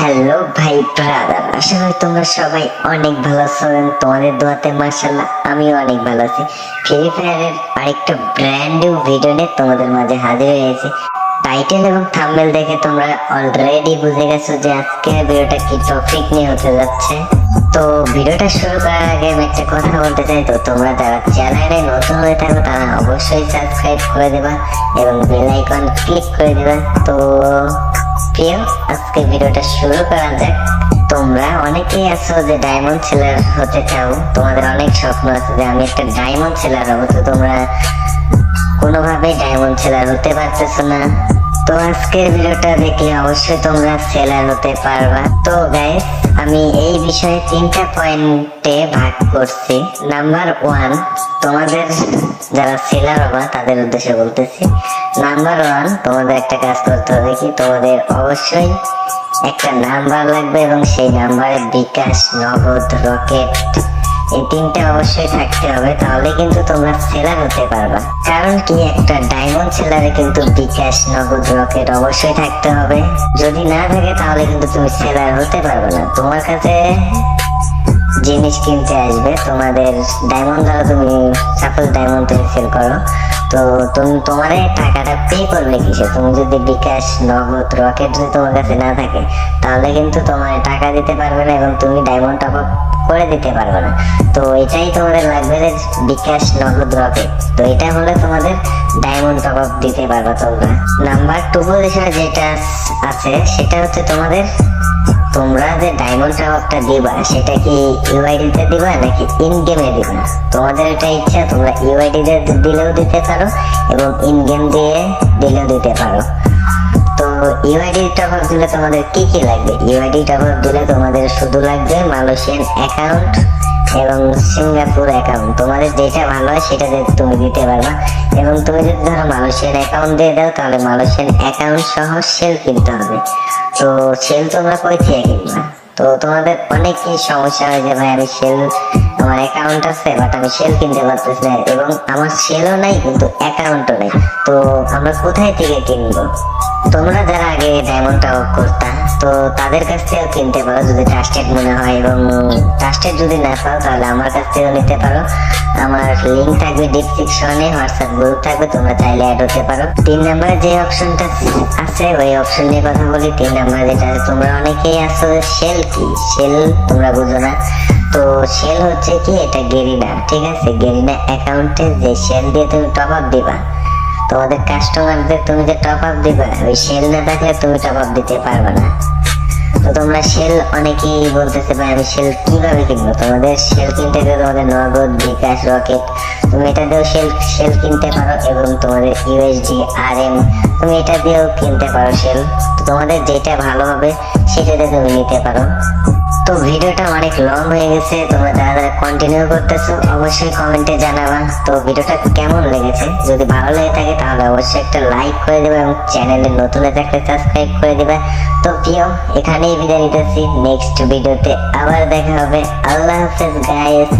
Hello ভাই brother, আশা করি তোমরা সবাই অনেক ভালো আছো তোমাদের দোয়াতে মার্শাল্লাহ আমিও অনেক ভালো আছি। ফ্রি ফায়ারের আরেকটা ব্র্যান্ড নিউ ভিডিও নিয়ে তোমাদের মাঝে হাজির হয়েছে টাইটেল এবং থাম্বনেল দেখে তোমরা অলরেডি বুঝে গেছো যে আজকের ভিডিওটা কি টপিক নিয়ে হতে যাচ্ছে। তো ভিডিওটা শুরু করার আগে আমি একটা কথা বলতে চাই, তো তোমরা যারা চ্যানেলে নতুন হয়ে থাকো তারা অবশ্যই সাবস্ক্রাইব করে দেবা এবং বেল আইকন ক্লিক করে দেবা। তো প্রিয় আজকে ভিডিওটা শুরু করা যাক। তোমরা অনেকেই আছো যে ডায়মন্ড সেলার হতে চাও। তোমাদের অনেক স্বপ্ন আছে যে আমি একটা ডায়মন্ড সেলার হব। তো তোমরা কোনোভাবেই ডায়মন্ড সেলার হতে পারতেছো না। তো আজকের ভিডিওটা দেখলে অবশ্যই তোমরা সেলার হতে পারবা। তো গাইস আমি এই বিষয়ে তিনটা পয়েন্টে ভাগ করছি। নাম্বার ওয়ান তোমাদের যারা সেলার হবা, তাদের উদ্দেশ্যে বলতেছি। নাম্বার ওয়ান তোমাদের একটা কাজ করতে হবে কি? তোমাদের অবশ্যই একটা নাম্বার লাগবে এবং সেই নাম্বারে বিকাশ নগদ রকেট এই তিনটা অবশ্যই থাকতে হবে, তাহলে কিন্তু তোমরা সেলার হতে পারবা। কারণ কি, একটা ডায়মন্ড সেলারে কিন্তু বিকাশ, নগদ রকেট অবশ্যই থাকতে হবে। যদি না থাকে, তাহলে কিন্তু তুমি সেলার হতে পারবে না। তোমার কাছে জিনিস কিনতে আসবে, তোমাদের ডায়মন্ড দ্বারা তুমি সাপোজ ডায়মন্ড সেল করো। তো তুমি, তোমার টাকাটা পে করবে কিসে? তুমি যদি বিকাশ, নগদ, রকেট যদি তোমার কাছে না থাকে, তাহলে কিন্তু তোমার টাকা দিতে পারবে না এবং তুমি ডায়মন্ড টপ আপ করে দিতে পারবে না। তো এটাই তোমাদের লাগবে যে বিকাশ, নগদ, রকেট। তো এটা হলে তোমাদের ডায়মন্ড টপ আপ দিতে পারবে। তোমরা নাম্বার টু পজিশনে যেটা আছে, সেটা হচ্ছে তোমাদের তোমরা যে ডায়মন্ড টপটা দিবা, সেটা কি ইউআইডি তে দিবা নাকি ইন গেমে দিবা? তোমাদের এটা ইচ্ছা, তোমরা ইউআইডি তে দিলেও দিতে পারো এবং ইন গেম দিয়ে দিলেও দিতে পারো। তো ইউআইডি টপ আপ দিলে তোমাদের কি কি লাগবে? ইউআইডি টপ আপ দিলে তোমাদের শুধু লাগবে মালয়েশিয়ান অ্যাকাউন্ট এবং সিঙ্গাপুর অ্যাকাউন্ট তোমাদের যেটা ভালো হয় সেটা তুমি দিতে পারবা। এবং তুমি যদি ধরো মালয়েশিয়ান অ্যাকাউন্ট দিয়ে দাও, তাহলে মালয়েশিয়ান অ্যাকাউন্ট সহ সেল কিনতে হবে। তো সেল তোমরা কই থেকে কিনবা? তো তোমাদের অনেকই সমস্যা হয় যে, ভাই, আমি সেল আমার অ্যাকাউন্ট আছে বাট আমি সেল কিনতে পারতেছি না। এবং আমার সেলও নাই, কিন্তু অ্যাকাউন্টও নেই। তো আমরা কোথায় থেকে কিনবো? তোমরা যারা আগে ডায়মন্ড টাও করতা তো তাদের কাছ থেকেও কিনতে পারো যদি ট্রাস্টেড মনে হয় এবং ট্রাস্টেড যদি না পাও তাহলে আমার কাছ থেকেও নিতে পারো। আমার লিঙ্ক থাকবে ডিসক্রিপশনে হোয়াটসঅ্যাপ গ্রুপ থাকবে, তোমরা চাইলে অ্যাড হতে পারো। তিন নম্বরে যে অপশনটা আছে, ওই অপশন নিয়ে কথা বলি। তিন নম্বরে যেটা তোমরা অনেকেই আছো সেল কি? সেল তোমরা বুঝো না। তো সেল হচ্ছে কি? এটা গেরিনা ঠিক আছে? গেরিনা অ্যাকাউন্টে যে সেল দিয়ে তুমি টপ আপ দিবা। তোমাদের কাস্টমারদের তুমি যে টপ আপ দিবা, ওই সেল না থাকলে তুমি টপ আপ দিতে পারবে না। তো তোমরা সেল অনেকেই বলতেছে, ভাই, আমি সেল কীভাবে কিনবো? তোমাদের সেল কিনতে গেলে তোমাদের নগদ, বিকাশ, রকেট, তুমি এটা দিয়েও সেল সেল কিনতে পারো এবং তোমাদের ইউএসডি আর এম তুমি এটা দিয়েও কিনতে পারো সেল তোমাদের যেটা ভালো হবে, সেটাতে তুমি নিতে পারো। তো ভিডিওটা অনেক লং হয়ে গেছে, তোমরা যারা কন্টিনিউ করতেছো, অবশ্যই কমেন্টে জানাবা। তো ভিডিওটা কেমন লেগেছে? যদি ভালো লেগে থাকে তাহলে অবশ্যই একটা লাইক করে দেবে এবং চ্যানেলে নতুন থাকলে সাবস্ক্রাইব করে দেবে। তো প্রিয়, এখানেই বিদায় নিতেছি নেক্সট ভিডিওতে আবার দেখা হবে। আল্লাহ হাফেজ গাইস